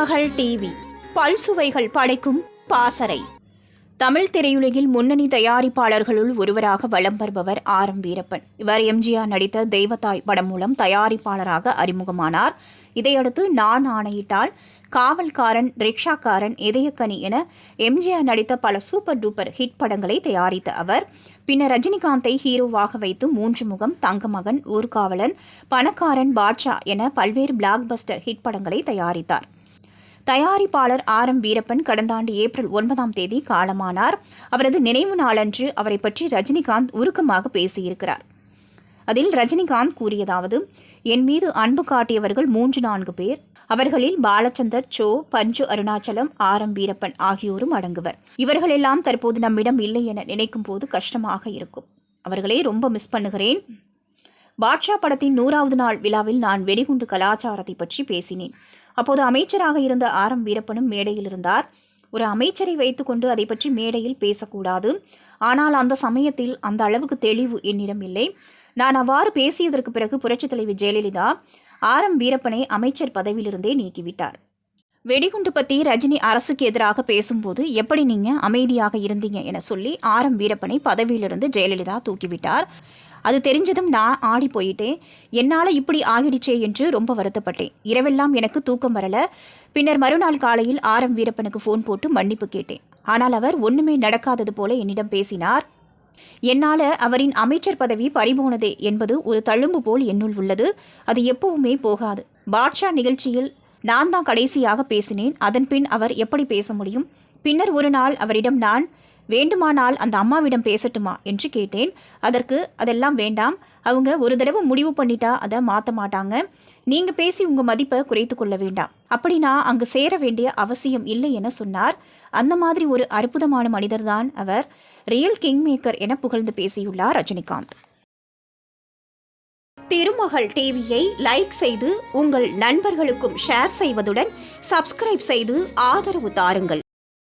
மகள் டிவி. பல்சுவைகள் படைக்கும் பாசறை. தமிழ் திரையுலகில் முன்னணி தயாரிப்பாளர்களுள் ஒருவராக வலம் வருபவர் ஆர். எம். வீரப்பன். இவர் எம்ஜிஆர் நடித்த தெய்வத்தாய் படம் மூலம் தயாரிப்பாளராக அறிமுகமானார். இதையடுத்து நான் ஆணையிட்டால் காவல்காரன் ரிக்ஷாக்காரன் இதயக்கனி என எம்ஜிஆர் நடித்த பல சூப்பர் டூப்பர் ஹிட் படங்களை தயாரித்த அவர் பின்னர் ரஜினிகாந்தை ஹீரோவாக வைத்து மூன்று முகம் தங்கமகன் ஊர்காவலன் பணக்காரன் பாட்ஷா என பல்வேறு பிளாக் பஸ்டர் ஹிட் படங்களை தயாரித்தார். தயாரிப்பாளர் ஆர் எம் வீரப்பன் கடந்த ஆண்டு ஏப்ரல் ஒன்பதாம் தேதி காலமானார். அவரது நினைவு நாளன்று அவரை பற்றி ரஜினிகாந்த் உருக்கமாக பேசியிருக்கிறார். அதில் ரஜினிகாந்த் கூறியதாவது என் மீது அன்பு காட்டியவர்கள் மூன்று நான்கு பேர். அவர்களில் பாலச்சந்தர் சோ பஞ்சு அருணாச்சலம் ஆர் எம் வீரப்பன் ஆகியோரும் அடங்குவர். இவர்களெல்லாம் தற்போது நம்மிடம் இல்லை என நினைக்கும் போது கஷ்டமாக இருக்கும். அவர்களே ரொம்ப மிஸ் பண்ணுகிறேன். பாட்ஷா படத்தின் நூறாவது நாள் விழாவில் நான் வெடிகுண்டு கலாச்சாரத்தை பற்றி பேசினேன். அப்போது அமைச்சராக இருந்த ஆர் எம் வீரப்பனும் மேடையில் இருந்தார். ஒரு அமைச்சரை வைத்துக்கொண்டு அதை பற்றி மேடையில் பேசக்கூடாது. ஆனால் அந்த சமயத்தில் அந்த அளவுக்கு தெளிவு என்னிடம் இல்லை. நான் அவ்வாறு பேசியதற்கு பிறகு புரட்சித் தலைவி ஜெயலலிதா ஆர் எம் வீரப்பனை அமைச்சர் பதவியிலிருந்தே நீக்கிவிட்டார். வெடிகுண்டு பற்றி ரஜினி அரசுக்கு எதிராக பேசும்போது எப்படி நீங்க அமைதியாக இருந்தீங்க என சொல்லி ஆர் எம் வீரப்பனை பதவியிலிருந்து ஜெயலலிதா தூக்கிவிட்டார். அது தெரிஞ்சதும் நான் ஆடி போயிட்டேன். என்னால் இப்படி ஆகிடுச்சே என்று ரொம்ப வருத்தப்பட்டேன். இரவெல்லாம் எனக்கு தூக்கம் வரல. பின்னர் மறுநாள் காலையில் ஆரம் வீரப்பனுக்கு ஃபோன் போட்டு மன்னிப்பு கேட்டேன். ஆனால் அவர் ஒன்றுமே நடக்காதது போல என்னிடம் பேசினார். என்னால் அவரின் அமைச்சர் பதவி பறிபோனதே என்பது ஒரு தழும்பு போல் என்னுள் உள்ளது. அது எப்பவுமே போகாது. பாட்ஷா நிகழ்ச்சியில் நான் தான் கடைசியாக பேசினேன். அதன்பின் அவர் எப்படி பேச முடியும்? பின்னர் ஒரு நாள் அவரிடம் நான் வேண்டுமானால் அந்த அம்மாவிடம் பேசட்டுமா என்று கேட்டேன். அதற்கு அதெல்லாம் வேண்டாம். அவங்க ஒரு தடவை முடிவு பண்ணிட்டா அதை மாற்ற மாட்டாங்க. நீங்கள் பேசி உங்கள் மதிப்பை குறைத்து கொள்ள வேண்டாம். அப்படி நான் அங்கு சேர வேண்டிய அவசியம் இல்லை என சொன்னார். அந்த மாதிரி ஒரு அற்புதமான மனிதர்தான் அவர். ரியல் கிங் மேக்கர் என புகழ்ந்து பேசியுள்ளார் ரஜினிகாந்த். திருமகள் டிவியை லைக் செய்து உங்கள் நண்பர்களுக்கும் ஷேர் செய்வதுடன் சப்ஸ்கிரைப் செய்து ஆதரவு தாருங்கள்.